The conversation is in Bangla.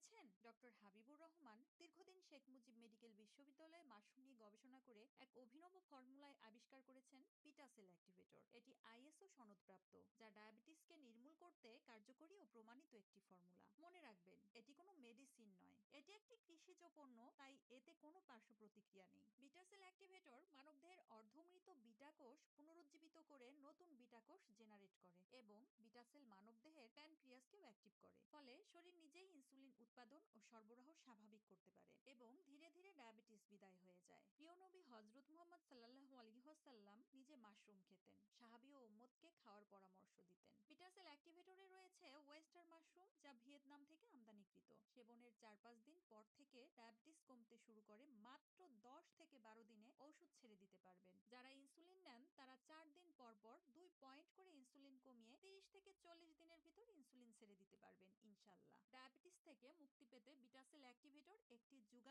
হয়েছেন ডক্টর হাবিবুর রহমান দীর্ঘদিন শেখ মুজিব মেডিকেল বিশ্ববিদ্যালয়ে মাশরুম নিয়ে গবেষণা করে এক অভিনব ফর্মুলায় আবিষ্কার করেছেন পিটাসেল অ্যাক্টিভেটর। এটি আইএসও সনদপ্রাপ্ত, যা ডায়াবেটিসকে নির্মূল করতে কার্যকরী ও প্রমাণিত একটি ফর্মুলা। মনে রাখবেন, এটি কোনো মেডিসিন নয়, এটি একটি কৃষিজ পণ্য, তাই এতে কোনো পার্শ্ব প্রতিক্রিয়া নেই। বিটাসেল অ্যাক্টিভেটর মানবদেহের অর্ধমৃত বিটা কোষ পুনরুজ্জীবিত করে নতুন বিটা কোষ জেনারেট করে এবং বিটাসেল মানবদেহের প্যানক্রিয়াসকেও অ্যাক্টিভ করে। ফলে শরীর ইনসুলিন উৎপাদন ও সরবরাহ স্বাভাবিক করতে পারে এবং ধীরে ধীরে ডায়াবেটিস বিদায় হয়ে যায়। প্রিয় নবী হজরত মোহাম্মদ সাল্লাহ আলহিহাসাল্লাম নিজে মাশরুম খেতেন, সাহাবি ও উম্মদকে খাওয়ার পরামর্শ দিতেন। বিটাসেল অ্যাক্টিভেটরে রয়েছে ওয়েস্টার মাশরুম যা ভিয়েতনাম থেকে আমদানিকৃত। সেবনের চার পাঁচ দিন পর থেকে ডায়াবেটিস কমতে শুরু করে মাত্র দশ থেকে বারো দিনে ওষুধ ছেড়ে দিতে পারবেন। যারা ইনসুলিন নেন, তারা চার দিন পর পর দুই পয়েন্ট করে ইনসুলিন কমিয়ে তিরিশ থেকে চল্লিশ দিনের ভিতর ইনসুলিন ছেড়ে দিতে পারবেন ইনশাল্লাহ ডায়াবেটিস থেকে মুক্তি পেতে বিটাসেল অ্যাক্টিভেটর একটি ধন্যবাদ